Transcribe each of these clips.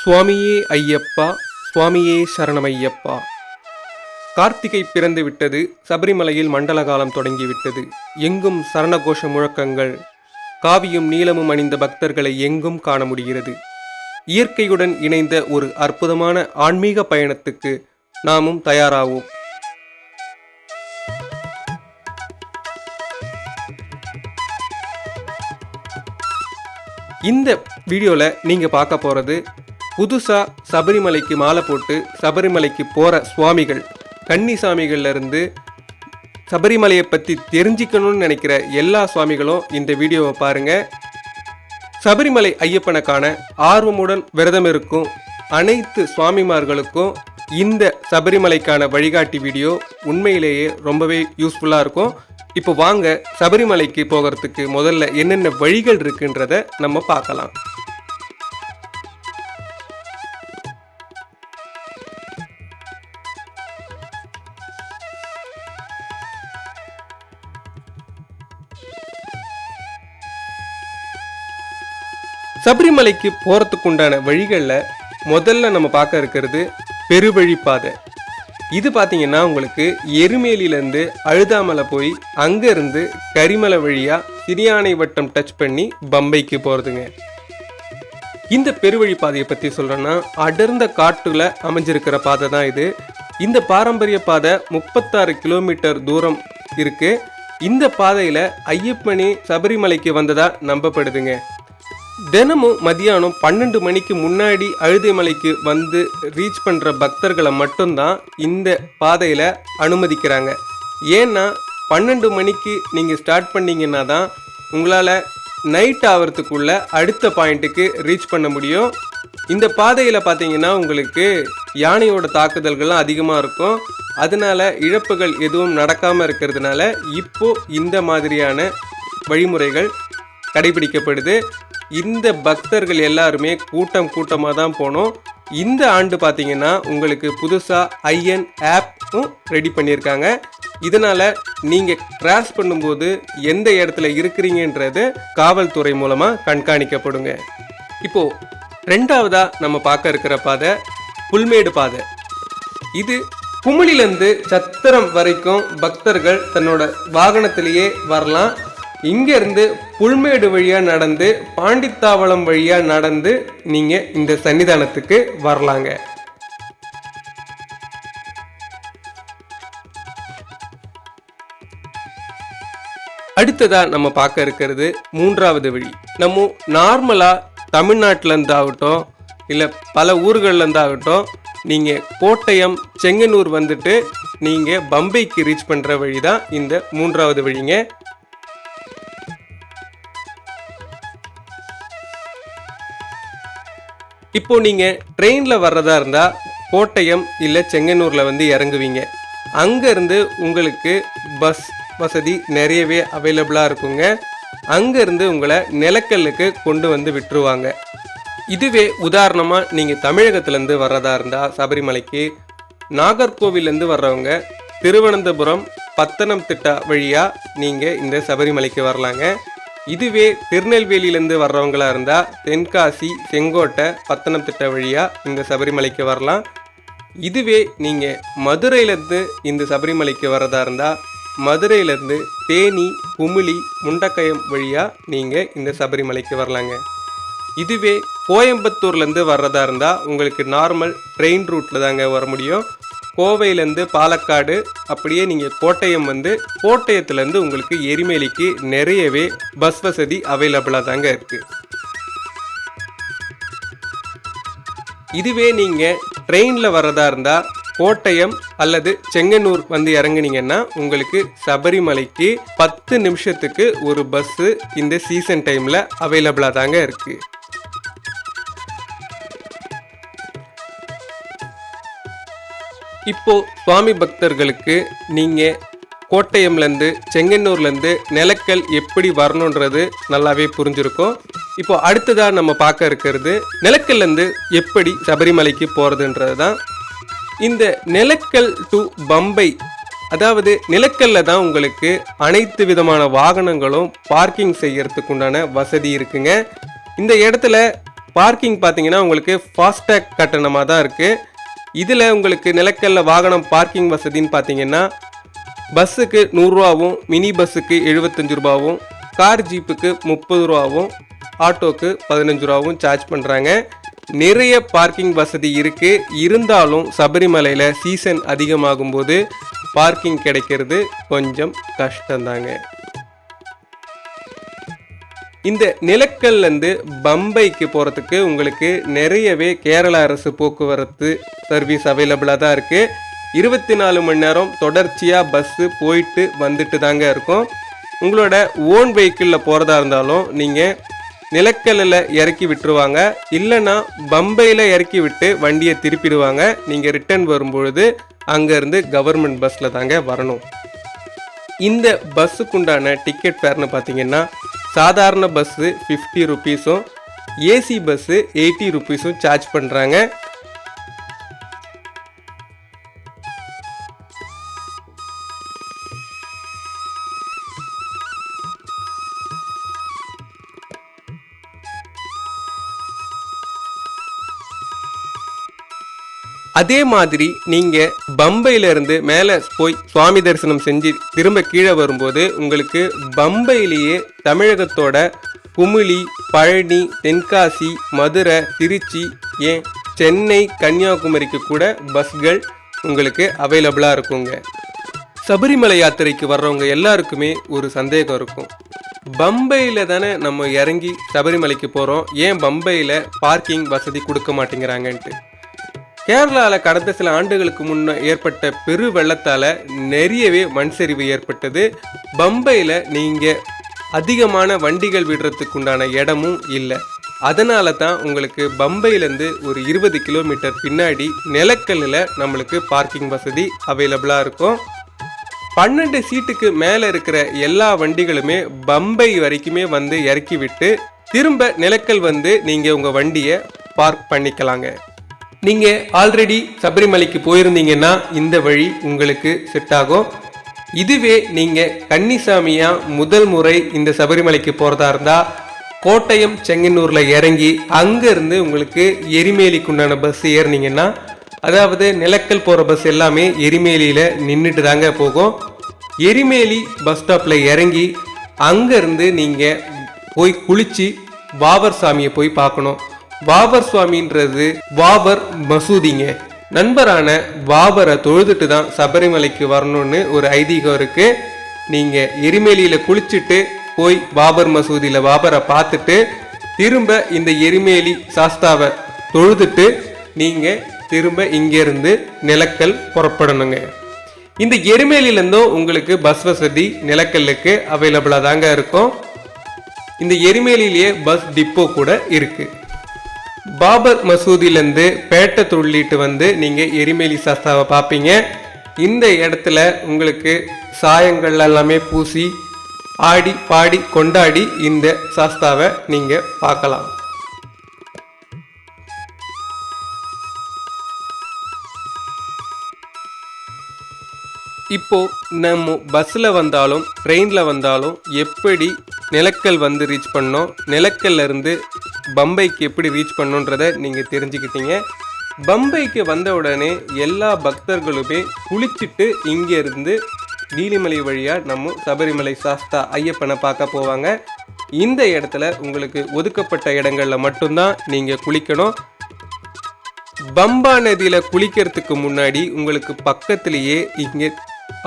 சுவாமியே ஐயப்பா சுவாமியே சரணமையப்பா. கார்த்திகை பிறந்து விட்டது சபரிமலையில் மண்டல காலம் தொடங்கிவிட்டது எங்கும் சரணகோஷ முழக்கங்கள் காவியும் நீளமும் அணிந்த பக்தர்களை எங்கும் காண முடிகிறது. இயற்கையுடன் இணைந்த ஒரு அற்புதமான ஆன்மீக பயணத்துக்கு நாமும் தயாராவோம். இந்த வீடியோவில் நீங்கள் பார்க்க போகிறது புதுசாக சபரிமலைக்கு மாலை போட்டு சபரிமலைக்கு போகிற சுவாமிகள் கன்னி இருந்து சபரிமலையை பற்றி தெரிஞ்சிக்கணும்னு நினைக்கிற எல்லா சுவாமிகளும் இந்த வீடியோவை பாருங்கள் சபரிமலை ஐயப்பனுக்கான ஆர்வமுடன் விரதம் இருக்கும் அனைத்து சுவாமிமார்களுக்கும் இந்த சபரிமலைக்கான வழிகாட்டி வீடியோ உண்மையிலேயே ரொம்பவே யூஸ்ஃபுல்லாக இருக்கும். இப்போ வாங்க சபரிமலைக்கு போகிறதுக்கு முதல்ல என்னென்ன வழிகள் இருக்குன்றத நம்ம பார்க்கலாம். சபரிமலைக்கு போகிறதுக்கு உண்டான வழிகளில் முதல்ல நம்ம பார்க்க இருக்கிறது பெருவழிப்பாதை. இது பார்த்தீங்கன்னா உங்களுக்கு எருமேலியிலேருந்து அழுதாமலை போய் அங்கேருந்து கரிமலை வழியாக சிறியானை வட்டம் டச் பண்ணி பம்பைக்கு போகிறதுங்க இந்த பெருவழி பாதையை பற்றி சொல்கிறேன்னா அடர்ந்த காட்டுல அமைஞ்சிருக்கிற பாதை தான் இது. இந்த பாரம்பரிய பாதை முப்பத்தாறு கிலோமீட்டர் தூரம் இருக்குது இந்த பாதையில் ஐயப்பனி சபரிமலைக்கு வந்ததாக நம்பப்படுதுங்க. தினமும் மதியானம் பன்னெண்டு மணிக்கு முன்னாடி அழுதைமலைக்கு வந்து ரீச் பண்ணுற பக்தர்களை மட்டும்தான் இந்த பாதையில் அனுமதிக்கிறாங்க. ஏன்னா பன்னெண்டு மணிக்கு நீங்கள் ஸ்டார்ட் பண்ணீங்கன்னா தான் உங்களால் நைட் ஆகிறதுக்குள்ள அடுத்த பாயிண்ட்டுக்கு ரீச் பண்ண முடியும். இந்த பாதையில் பார்த்தீங்கன்னா உங்களுக்கு யானையோட தாக்குதல்கள்லாம் அதிகமாக இருக்கும். அதனால இழப்புகள் எதுவும் நடக்காமல் இருக்கிறதுனால இப்போது இந்த மாதிரியான வழிமுறைகள் கடைபிடிக்கப்படுது. இந்த பக்தர்கள் எல்லாருமே கூட்டம் கூட்டமாக தான் போனோம். இந்த ஆண்டு பார்த்தீங்கன்னா உங்களுக்கு புதுசாக ஐஎன் ஆப்பும் ரெடி பண்ணியிருக்காங்க. இதனால் நீங்கள் கிராஸ் பண்ணும்போது எந்த இடத்துல இருக்கிறீங்கன்றது காவல்துறை மூலமாக கண்காணிக்கப்படுங்க. இப்போது ரெண்டாவதாக நம்ம பார்க்க இருக்கிற பாதை புல்மேடு பாதை. இது குமிழிலேருந்து சத்திரம் வரைக்கும் பக்தர்கள் தன்னோட வாகனத்திலேயே வரலாம். இங்கேருந்து புல்மேடு வழியாக நடந்து பாண்டித்தாவளம் வழியாக நடந்து நீங்கள் இந்த சன்னிதானத்துக்கு வரலாங்க. அடுத்ததாக நம்ம பார்க்க இருக்கிறது மூன்றாவது வழி. நம்ம நார்மலாக தமிழ்நாட்டிலேருந்து ஆகட்டும் இல்லை பல ஊர்கள்லேருந்து ஆகட்டும் நீங்கள் கோட்டயம் செங்கனூர் வந்துட்டு நீங்கள் பம்பைக்கு ரீச் பண்ணுற வழி தான் இந்த மூன்றாவது வழிங்க. இப்போ நீங்கள் ட்ரெயினில் வர்றதா இருந்தால் கோட்டயம் இல்லை செங்கனூரில் வந்து இறங்குவீங்க. அங்கேருந்து உங்களுக்கு பஸ் வசதி நிறையவே அவைலபிளாக இருக்குங்க. அங்கேருந்து உங்களை நிலக்கல்லுக்கு கொண்டு வந்து விட்டுருவாங்க. இதுவே உதாரணமாக நீங்கள் தமிழகத்துலேருந்து வர்றதா இருந்தால் சபரிமலைக்கு நாகர்கோவிலேருந்து வர்றவங்க திருவனந்தபுரம் பத்தனம்திட்டா வழியாக நீங்கள் இந்த சபரிமலைக்கு வரலாங்க. இதுவே திருநெல்வேலியிலேருந்து வர்றவங்களா இருந்தால் தென்காசி செங்கோட்டை பத்தனம்திட்டா வழியாக இந்த சபரிமலைக்கு வரலாம். இதுவே நீங்கள் மதுரையிலேருந்து இந்த சபரிமலைக்கு வரதா இருந்தால் மதுரையிலேருந்து தேனி குமிளி முண்டக்கயம் வழியாக நீங்கள் இந்த சபரிமலைக்கு வரலாங்க. இதுவே கோயம்புத்தூர்லேருந்து வர்றதா இருந்தால் உங்களுக்கு நார்மல் ட்ரெயின் ரூட்டில் தாங்க வர முடியும். கோவையிலேருந்து பாலக்காடு அப்படியே நீங்கள் கோட்டயம் வந்து கோட்டயத்துலேருந்து உங்களுக்கு எரிமேலிக்கு நிறையவே பஸ் வசதி அவைலபிளாக தாங்க இருக்குது இதுவே நீங்கள் ட்ரெயினில் வர்றதா இருந்தால் கோட்டயம் அல்லது செங்கனூர் வந்து இறங்குனீங்கன்னா உங்களுக்கு சபரிமலைக்கு பத்து நிமிஷத்துக்கு ஒரு பஸ்ஸு இந்த சீசன் டைமில் அவைலபிளாக தாங்க இருக்குது இப்போ சுவாமி பக்தர்களுக்கு நீங்கள் கோட்டயம்லேருந்து செங்கன்னூர்லேருந்து நிலக்கல் எப்படி வரணுன்றது நல்லாவே புரிஞ்சிருக்கும். இப்போ அடுத்ததாக நம்ம பார்க்க இருக்கிறது நிலக்கல்லேருந்து எப்படி சபரிமலைக்கு போகிறதுன்றது தான் இந்த நிலக்கல் டு பம்பை அதாவது நிலக்கல்ல தான் உங்களுக்கு அனைத்து விதமான வாகனங்களும் பார்க்கிங் செய்யறதுக்கு உண்டான வசதி இருக்குங்க. இந்த இடத்துல பார்க்கிங் பார்த்தீங்கன்னா உங்களுக்கு ஃபாஸ்டேக் கட்டணமாக தான் இருக்குது இதில் உங்களுக்கு நிலக்கல்ல வாகனம் பார்க்கிங் வசதின்னு பார்த்தீங்கன்னா பஸ்ஸுக்கு நூறுரூவாவும் மினி பஸ்ஸுக்கு எழுபத்தஞ்சு ரூபாவும் கார் ஜீப்புக்கு முப்பது ரூபாவும் ஆட்டோக்கு பதினஞ்சு ரூபாவும் சார்ஜ் பண்ணுறாங்க நிறைய பார்க்கிங் வசதி இருக்குது இருந்தாலும் சபரிமலையில் சீசன் அதிகமாகும் போது பார்க்கிங் கிடைக்கிறது கொஞ்சம் கஷ்டம்தாங்க. இந்த நிலக்கல்லேருந்து பம்பைக்கு போகிறதுக்கு உங்களுக்கு நிறையவே கேரள அரசு போக்குவரத்து சர்வீஸ் அவைலபிளாக தான் இருக்குது இருபத்தி நாலு மணி நேரம் தொடர்ச்சியாக பஸ்ஸு போயிட்டு வந்துட்டு தாங்க இருக்கும். உங்களோட ஓன் வெஹிக்கிளில் போகிறதா இருந்தாலும் நீங்கள் நிலக்கல்லில் இறக்கி விட்டுருவாங்க. இல்லைன்னா பம்பையில் இறக்கி விட்டு வண்டியை திருப்பிடுவாங்க. நீங்கள் ரிட்டர்ன் வரும்பொழுது அங்கேருந்து கவர்மெண்ட் பஸ்ஸில் தாங்க வரணும். இந்த பஸ்ஸுக்குண்டான டிக்கெட் ஃபேர்னு பார்த்தீங்கன்னா சாதாரண பஸ்ஸு ஃபிஃப்டி ருபீஸும் ஏசி பஸ்ஸு எயிட்டி ருபீஸும் சார்ஜ் பண்ணுறாங்க அதே மாதிரி நீங்க பம்பையிலேருந்து மேலே போய் சுவாமி தரிசனம் செஞ்சு திரும்ப கீழே வரும்போது உங்களுக்கு பம்பையிலேயே தமிழகத்தோட குமிழி பழனி தென்காசி மதுரை திருச்சி ஏன் சென்னை கன்னியாகுமரிக்கு கூட பஸ்கள் உங்களுக்கு அவைலபிளாக இருக்குங்க. சபரிமலை யாத்திரைக்கு வர்றவங்க எல்லாருக்குமே ஒரு சந்தேகம் இருக்கும். பம்பையில் தானே நம்ம இறங்கி சபரிமலைக்கு போகிறோம் ஏன் பம்பையில் பார்க்கிங் வசதி கொடுக்க மாட்டேங்கிறாங்கன்ட்டு. கேரளாவில் கடந்த சில ஆண்டுகளுக்கு முன்னே ஏற்பட்ட பெரு வெள்ளத்தால் நிறையவே மண் சரிவு ஏற்பட்டது. பம்பையில் நீங்கள் அதிகமான வண்டிகள் விடுறதுக்கு உண்டான இடமும் இல்லை. அதனால தான் உங்களுக்கு பம்பையிலேருந்து ஒரு இருபது கிலோமீட்டர் பின்னாடி நிலக்கல்லில் நம்மளுக்கு பார்க்கிங் வசதி அவைலபிளாக இருக்கும். பன்னெண்டு சீட்டுக்கு மேலே இருக்கிற எல்லா வண்டிகளுமே பம்பை வரைக்குமே வந்து இறக்கி விட்டு திரும்ப நிலக்கல் வந்து நீங்கள் உங்கள் வண்டியை பார்க் பண்ணிக்கலாங்க. நீங்கள் ஆல்ரெடி சபரிமலைக்கு போயிருந்தீங்கன்னா இந்த வழி உங்களுக்கு செட் ஆகும். இதுவே நீங்கள் கன்னிசாமியாக முதல் முறை இந்த சபரிமலைக்கு போகிறதா இருந்தால் கோட்டயம் செங்கன்னூரில் இறங்கி அங்கேருந்து உங்களுக்கு எரிமேலிக்குண்டான பஸ் ஏறினீங்கன்னா அதாவது நிலக்கல் போகிற பஸ் எல்லாமே எரிமேலியில் நின்றுட்டு தாங்க போகும். எரிமேலி பஸ் ஸ்டாப்பில் இறங்கி அங்கேருந்து நீங்கள் போய் குளித்து பாபர் சாமியை போய் பார்க்கணும். பாபர் சுவாமின்றது பாபர் மசூதிங்க. நண்பரான பாபரை தொழுதுட்டு தான் சபரிமலைக்கு வரணும்னு ஒரு ஐதீகம் இருக்கு. நீங்க எரிமேலியில குளிச்சுட்டு போய் பாபர் மசூதியில பாபரை பார்த்துட்டு திரும்ப இந்த எரிமேலி சாஸ்தாவை தொழுதுட்டு நீங்க திரும்ப இங்கிருந்து நிலக்கல் புறப்படணுங்க. இந்த எரிமேலியிலேருந்தும் உங்களுக்கு பஸ் வசதி நிலக்கல்லுக்கு அவைலபிளாக தாங்க இருக்கும். இந்த எரிமேலிலேயே பஸ் டிப்போ கூட இருக்குது பாபர் மசூதியிலேருந்து பேட்டை துள்ளிட்டு வந்து நீங்கள் எரிமேலி சாஸ்தாவை பார்ப்பீங்க. இந்த இடத்துல உங்களுக்கு சாயங்கள் எல்லாமே பூசி ஆடி பாடி கொண்டாடி இந்த சாஸ்தாவை நீங்கள் பார்க்கலாம். இப்போ நம்ம பஸ்ஸில் வந்தாலும் ட்ரெயினில் வந்தாலும் எப்படி நிலக்கல் வந்து ரீச் பண்ணோம்? நிலக்கல்லேருந்து பம்பைக்கு எப்படி ரீச் பண்ணுன்றத நீங்கள் தெரிஞ்சுக்கிட்டீங்க. பம்பைக்கு வந்த உடனே எல்லா பக்தர்களுமே குளிச்சுட்டு இங்கேருந்து நீலிமலை வழியாக நம்ம சபரிமலை சாஸ்தா ஐயப்பனை பார்க்க போவாங்க. இந்த இடத்துல உங்களுக்கு ஒதுக்கப்பட்ட இடங்களில் மட்டும்தான் நீங்கள் குளிக்கணும். பம்பா நதியில் குளிக்கிறதுக்கு முன்னாடி உங்களுக்கு பக்கத்திலேயே இங்கே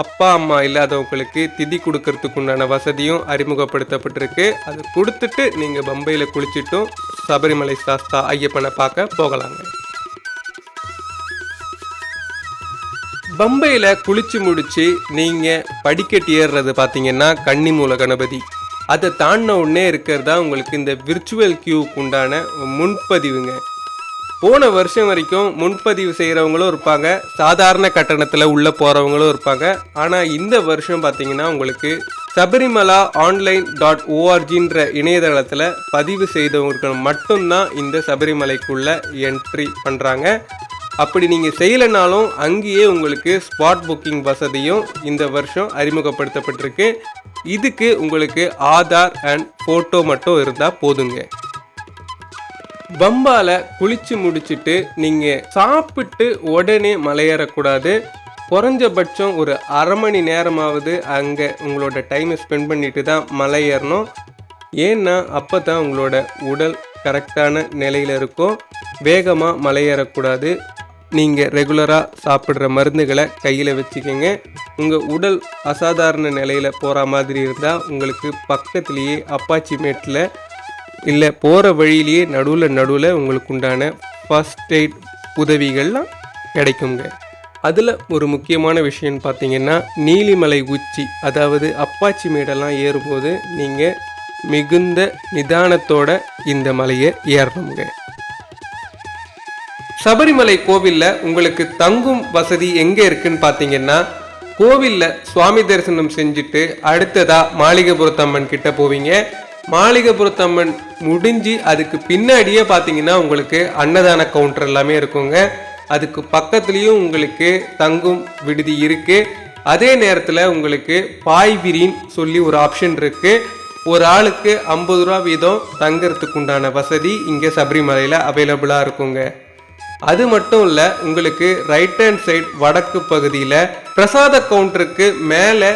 அப்பா அம்மா இல்லாதவங்களுக்கு திதி கொடுக்கறதுக்கு உண்டான வசதியும் அறிமுகப்படுத்தப்பட்டிருக்கு. அது கொடுத்துட்டு நீங்கள் பம்பையில் குளிச்சுட்டும் சபரிமலை சாஸ்தா ஐயப்பனை பார்க்க போகலாங்க. பம்பையில் குளிச்சு முடிச்சு நீங்கள் படிக்கட்டு ஏறுறது பார்த்தீங்கன்னா கன்னிமூல கணபதி. அதை தாண்டின உடனே இருக்கிறதா உங்களுக்கு இந்த விர்ச்சுவல் கியூக்கு உண்டான முன்பதிவுங்க. போன வருஷம் வரைக்கும் முன்பதிவு செய்கிறவங்களும் இருப்பாங்க. சாதாரண கட்டணத்தில் உள்ளே போகிறவங்களும் இருப்பாங்க. ஆனால் இந்த வருஷம் பார்த்தீங்கன்னா உங்களுக்கு சபரிமலா ஆன்லைன் டாட் ஓஆர்ஜின்ற இணையதளத்தில் பதிவு செய்தவங்களுக்கு மட்டும்தான் இந்த சபரிமலைக்குள்ளே என்ட்ரி பண்ணுறாங்க அப்படி நீங்கள் செய்யலைனாலும் அங்கேயே உங்களுக்கு ஸ்பாட் புக்கிங் வசதியும் இந்த வருஷம் அறிமுகப்படுத்தப்பட்டிருக்கு. இதுக்கு உங்களுக்கு ஆதார் அண்ட் ஃபோட்டோ மட்டும் இருந்தால் போதுங்க. பம்பால குளிச்சு முடிச்சுட்டு நீங்க சாப்பிட்டு உடனே மலையேறக்கூடாது. குறைஞ்சபட்சம் ஒரு அரை மணி நேரமாவது அங்கே உங்களோட டைமை ஸ்பெண்ட் பண்ணிட்டு தான் மலை ஏறணும் ஏன்னா அப்போ தான் உங்களோட உடல் கரெக்டான நிலையில் இருக்கும். வேகமாக மலையேறக்கூடாது. நீங்கள் ரெகுலராக சாப்பிட்ற மருந்துகளை கையில் வச்சுக்கோங்க. உங்கள் உடல் அசாதாரண நிலையில் போகிற மாதிரி இருந்தால் உங்களுக்கு பக்கத்துலேயே அப்பாச்சி மேட்டில் இல்லை போகிற வழியிலேயே நடுவில் நடுவில் உங்களுக்கு உண்டான ஃபஸ்ட் எய்ட் உதவிகள்லாம் கிடைக்குங்க. அதில் ஒரு முக்கியமான விஷயம்னு பார்த்தீங்கன்னா நீலிமலை உச்சி அதாவது அப்பாச்சி மேடெல்லாம் ஏறும்போது நீங்கள் மிகுந்த நிதானத்தோட இந்த மலையை ஏறணுங்க. சபரிமலை கோவிலில் உங்களுக்கு தங்கும் வசதி எங்கே இருக்குன்னு பார்த்தீங்கன்னா கோவிலில் சுவாமி தரிசனம் செஞ்சுட்டு அடுத்ததாக மாளிகைபுரத்தம்மன் கிட்ட போவீங்க. மாளிகைபுரத்தம்மன் முடிஞ்சு அதுக்கு பின்னாடியே பார்த்தீங்கன்னா உங்களுக்கு அன்னதான கவுண்டர் எல்லாமே இருக்குங்க. அதுக்கு பக்கத்துலேயும் உங்களுக்கு தங்கும் விடுதி இருக்குது அதே நேரத்தில் உங்களுக்கு பாய் விரின்னு சொல்லி ஒரு ஆப்ஷன் இருக்குது ஒரு ஆளுக்கு ஐம்பது ரூபா வீதம் தங்குறதுக்கு உண்டான வசதி இங்கே சபரிமலையில் அவைலபிளாக இருக்குங்க. அது மட்டும் இல்லை உங்களுக்கு ரைட் ஹேண்ட் சைடு வடக்கு பகுதியில் பிரசாத கவுண்டருக்கு மேலே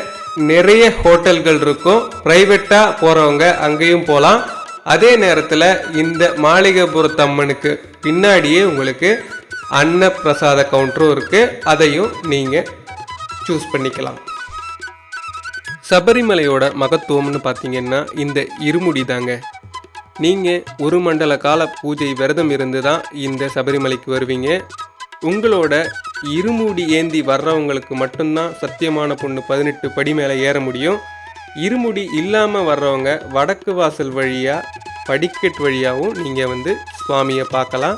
நிறைய ஹோட்டல்கள் இருக்கும். ப்ரைவேட்டாக போகிறவங்க அங்கேயும் போகலாம் அதே நேரத்தில் இந்த மாளிகைபுரத்தம்மனுக்கு பின்னாடியே உங்களுக்கு அன்ன பிரசாத கவுண்டரும் இருக்குது அதையும் நீங்கள் சூஸ் பண்ணிக்கலாம். சபரிமலையோட மகத்துவம்னு பார்த்தீங்கன்னா இந்த இருமுடி தாங்க. நீங்கள் ஒரு மண்டல கால பூஜை விரதம் இருந்து தான் இந்த சபரிமலைக்கு வருவீங்க. உங்களோட இருமுடி ஏந்தி வர்றவங்களுக்கு மட்டும்தான் சத்தியமான பொண்ணு பதினெட்டு படி மேலே ஏற முடியும். இருமுடி இல்லாமல் வர்றவங்க வடக்கு வாசல் வழியாக படிக்கட் வழியாகவும் நீங்கள் வந்து சுவாமியை பார்க்கலாம்.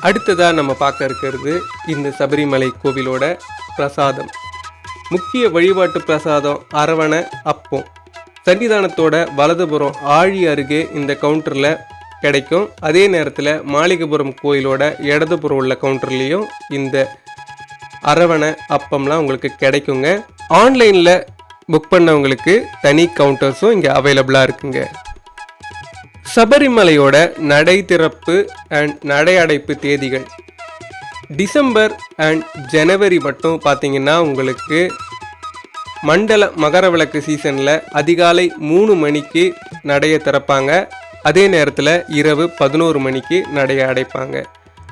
அடுத்ததாக நம்ம பார்க்க இருக்கிறது இந்த சபரிமலை கோவிலோட பிரசாதம். முக்கிய வழிபாட்டு பிரசாதம் அரவணை அப்பம். சன்னிதானத்தோட வலதுபுறம் ஆழி அருகே இந்த கவுண்டரில் கிடைக்கும். அதே நேரத்தில் மாளிகைபுரம் கோயிலோட இடதுபுறம் உள்ள கவுண்டர்லேயும் இந்த அரவணை அப்பம்லாம் உங்களுக்கு கிடைக்குங்க. ஆன்லைனில் புக் பண்ணவங்களுக்கு தனி கவுண்டர்ஸும் இங்கே அவைலபிளாக இருக்குங்க. சபரிமலையோட நடை திறப்பு அண்ட் நடை அடைப்பு தேதிகள். டிசம்பர் அண்ட் ஜனவரி மட்டும் பார்த்தீங்கன்னா உங்களுக்கு மண்டல மகர விளக்கு சீசனில் அதிகாலை மூணு மணிக்கு நடைய திறப்பாங்க. அதே நேரத்தில் இரவு பதினோரு மணிக்கு நடையை அடைப்பாங்க.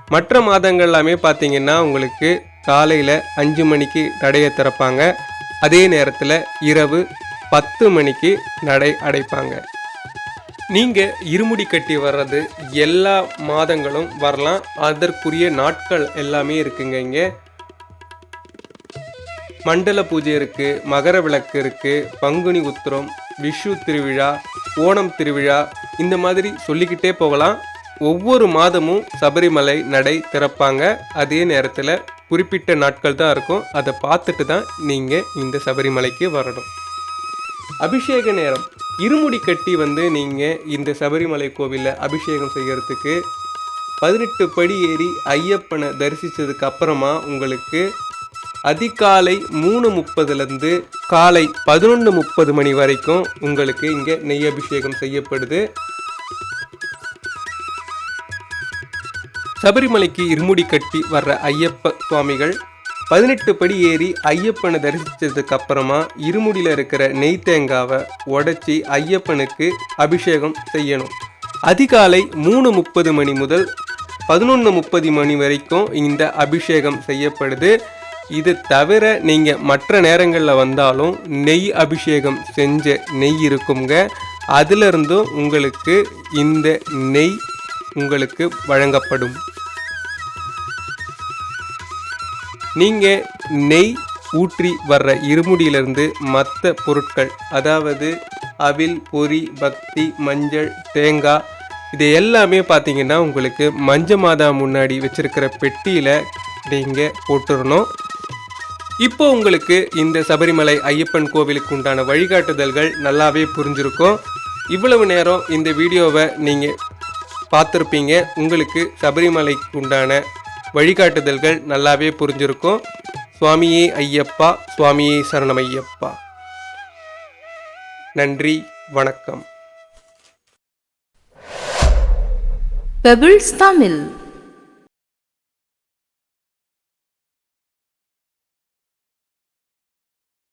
மற்ற மாதங்கள் எல்லாமே பார்த்தீங்கன்னா உங்களுக்கு காலையில் அஞ்சு மணிக்கு நடையை திறப்பாங்க. அதே நேரத்தில் இரவு பத்து மணிக்கு நடை அடைப்பாங்க. நீங்கள் இருமுடி கட்டி வர்றது எல்லா மாதங்களும் வரலாம். அதற்குரிய நாட்கள் எல்லாமே இருக்குங்க இங்கே. மண்டல பூஜை இருக்குது மகர விளக்கு இருக்குது பங்குனி உத்திரம் விஷு திருவிழா ஓணம் திருவிழா இந்த மாதிரி சொல்லிக்கிட்டே போகலாம். ஒவ்வொரு மாதமும் சபரிமலை நடை திறப்பாங்க. அதே நேரத்தில் குறிப்பிட்ட நாட்கள் தான் இருக்கும். அதை பார்த்துட்டு தான் நீங்கள் இந்த சபரிமலைக்கு வரணும். அபிஷேக நேரம். இருமுடி கட்டி வந்து நீங்கள் இந்த சபரிமலை கோவிலில் அபிஷேகம் செய்கிறதுக்கு பதினெட்டு படி ஏறி ஐயப்பனை தரிசித்ததுக்கு அப்புறமா உங்களுக்கு அதிகாலை மூணு முப்பதுலேருந்து காலை பதினொன்று முப்பது மணி வரைக்கும் உங்களுக்கு இங்கே நெய் அபிஷேகம் செய்யப்படுது. சபரிமலைக்கு இருமுடி கட்டி வர்ற ஐயப்ப சுவாமிகள் பதினெட்டு படி ஏறி ஐயப்பனை தரிசித்ததுக்கு அப்புறமா இருமுடியில் இருக்கிற நெய் தேங்காவை உடைச்சி ஐயப்பனுக்கு அபிஷேகம் செய்யணும். அதிகாலை மூணு முப்பது மணி முதல் பதினொன்று முப்பது மணி வரைக்கும் இந்த அபிஷேகம் செய்யப்படுது. இது தவிர நீங்கள் மற்ற நேரங்களில் வந்தாலும் நெய் அபிஷேகம் செஞ்ச நெய் இருக்குங்க அதிலிருந்தும் உங்களுக்கு இந்த நெய் உங்களுக்கு வழங்கப்படும். நீங்கள் நெய் ஊற்றி வர்ற இருமுடியிலிருந்து மற்ற பொருட்கள் அதாவது அவில் பொரி பக்தி மஞ்சள் தேங்காய் இது எல்லாமே பார்த்தீங்கன்னா உங்களுக்கு மஞ்ச மாதா முன்னாடி வச்சுருக்கிற பெட்டியில் நீங்கள் போட்டுடணும் இப்போ உங்களுக்கு இந்த சபரிமலை ஐயப்பன் கோவிலுக்கு உண்டான வழிகாட்டுதல்கள் நல்லாவே புரிஞ்சிருக்கும். இவ்வளவு நேரம் இந்த வீடியோவை நீங்கள் பார்த்துருப்பீங்க. உங்களுக்கு சபரிமலைக்கு உண்டான வழிகாட்டுதல்கள் நல்லாவே புரிஞ்சிருக்கும். சுவாமியே ஐயப்பா சுவாமியே சரணம் ஐயப்பா நன்றி வணக்கம். Pebbles